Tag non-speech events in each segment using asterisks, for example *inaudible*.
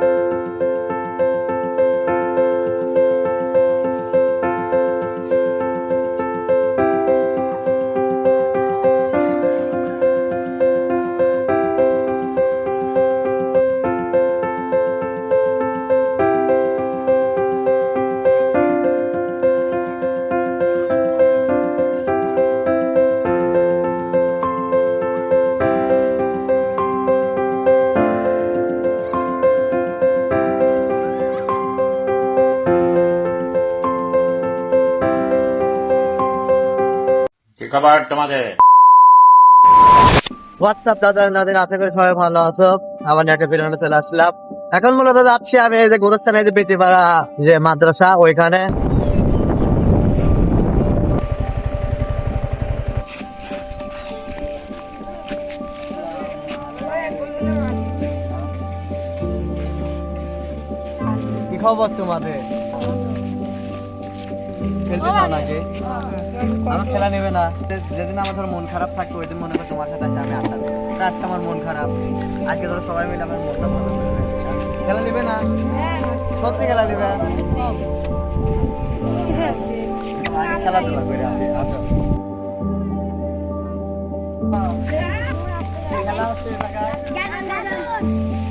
কি হোয়াটসঅ্যাপ দাদা দাদের আশা করি সবাই ভালো আছো। ফিরে চলে আসলাম। এখন মূলত যাচ্ছি আমি এই যে গোরস্থানে যে যে মাদ্রাসা, ওইখানে। কি খবর তোমাদের? খেলতে চাও নাকি? আমার খেলা নেবে না। যেদিন আমার ধর মন খারাপ থাকবে, ওই দিন মনে করো তোমার সাথে আমি দেবো। আজকে আমার মন খারাপ। আজকে ধরো সবাই মিলে আমার মনটা ভালো খেলা নেবে না? সত্যি খেলা নেবে? খেলাধুলা করে আসি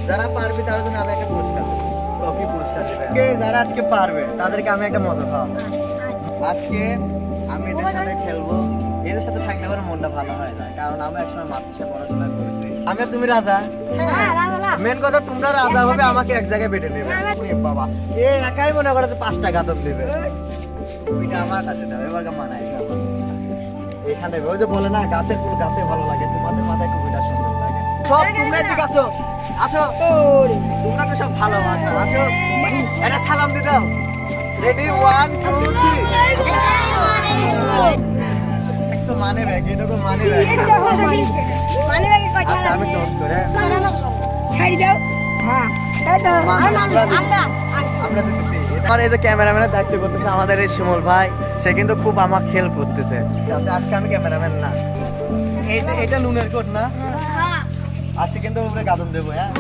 যারা পারবে তার জন্য আমি একটা পুরস্কার। পুরস্কার যারা আজকে পারবে, তাদেরকে আমি একটা মজা খাওয়াবো। আজকে আমি এদের সাথে খেলব। এদের সাথে থাকলে আমার মনটা ভালো হয় না কারণ আমি একসময় মাতৃষায় পড়াশোনা করেছি। আমি তুমি রাজা? মেন কথা তোমরা রাজা হবে আমাকে এক জায়গায় বেটে নেবে। বাবা এ একাই মনে করে পাঁচটা গাদব দেবে। ওইটা আমার কাছে দাও এবার আমার। এখানে ওই যে বলে না গাছের ফুল গাছে ভালো লাগে তোমাদের মাথায় কবিতা সুন্দর লাগে। সব তোমরা দিকে আসো আসো তোমরা তো সব ভালোবাসো আসো এটা সালাম দাও। রেডি ওয়ান টু থ্রি একশো মানে ব্যাগ এই দেখো মানে ব্যাগ আচ্ছা আমি টস করে আমরা দিতেছি আমার এই যে দায়িত্ব করতেছে আমাদের এই শিমল ভাই সে কিন্তু খুব আমার খেল করতেছে। আচ্ছা, আজকে আমি ক্যামেরাম্যান না। এটা নুনের কোট না? আজকে কিন্তু উপরে গাদন দেবো হ্যাঁ?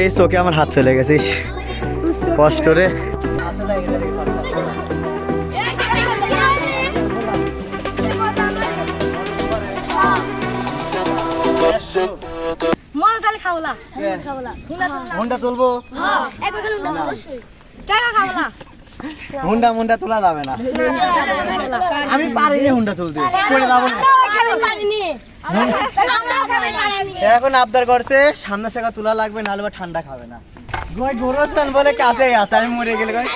এই চোখে আমার হাত চলে গেছে কষ্ট রে। হুন্ডা তুলবো? *laughs* হুন্ডা মুন্ডা তোলা যাবে না। আমি পারিনি হুন্ডা তুলতে। করে যাব না। এখন আবদার করছে, সামনে থেকে তোলা লাগবে, নাহলে বা ঠান্ডা খাবে না। গোয় গোরস্থান বলে কাছেই আছে, আমি মরে গেলে কই?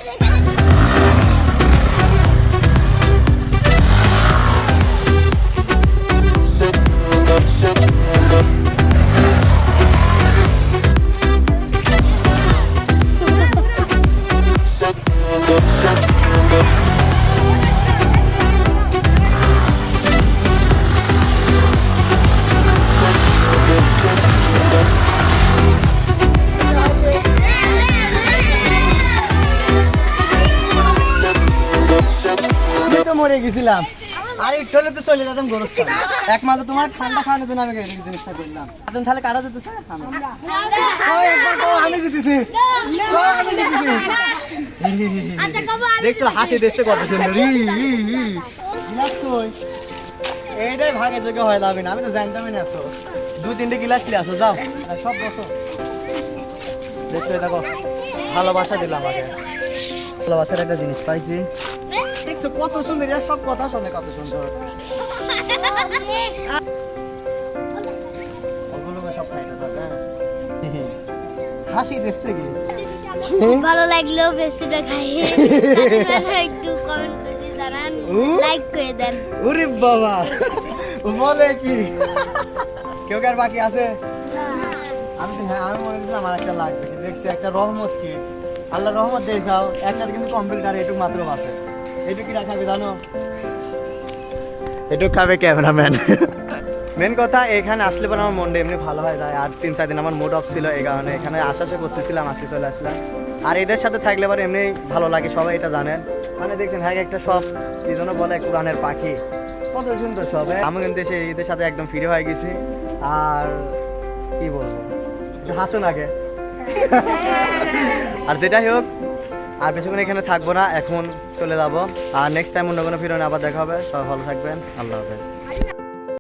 মরে গেছিলাম। আর একটু হলে তো চলে যেতাম গোরস্থান। একমাত্র তোমার ঠান্ডা খাওয়ানোর জন্য আমি এই জিনিসটা করলাম। এখন তাহলে কারা যেতেছে আমি জিতেছি। আমি জিতেছি। দেখছ হাসি দেখছে কত সুন্দর। ই, ই, ই। এইটাই ভাগে যোগে হয় যাবে না। আমি তো জানতামই না তো দুই তিনটে গিলাস নিয়ে আসো যাও। সব বসো। দেখছ দেখো ভালোবাসা দিলাম আমাকে ভালোবাসার একটা জিনিস পাইছি। দেখছ কত সুন্দর এরা সব কথা শোনে কত সুন্দর। সব খাইতে থাকবে হ্যাঁ। হাসি দেখছে কি? ভালো লাগল বেশিটা একটু কমেন্ট করে জানান লাইক করে দেন। ওরে বাবা বলে কি? কেউ কার বাকি আছে? আমি তো হ্যাঁ আমি মনে করছিলাম আমার একটা লাগবে দেখছি একটা রহমত কি? আল্লাহ রহমত দিয়ে যাও একটা কিন্তু কমপ্লিট আর এটুকু মাত্র আছে এটুকু জানো? খাবে ক্যামেরাম্যান মেন কথা এখানে আসলে পরে আমার মনটা এমনি ভালো হয়ে যায়। আর তিন চার দিন আমার মুড অফ ছিল এই কারণে এখানে আসা আসা করতেছিলাম আজকে চলে আসলাম আর এদের সাথে থাকলে পরে এমনি ভালো লাগে সবাই এটা জানেন মানে দেখছেন হ্যাঁ একটা সব এই জন্য বলে কোরআনের পাখি। কত সুন্দর সব? আমি কিন্তু এসে এদের সাথে একদম ফ্রি হয়ে গেছি। আর কি বলব? একটু হাসুন আগে *laughs* আর যেটাই হোক আর বেশিক্ষণ এখানে থাকব না, এখন চলে যাব। আর নেক্সট টাইম অন্য কোনো ফিরোনে আবার দেখা হবে। সব ভালো থাকবেন। আল্লাহ হাফেজ।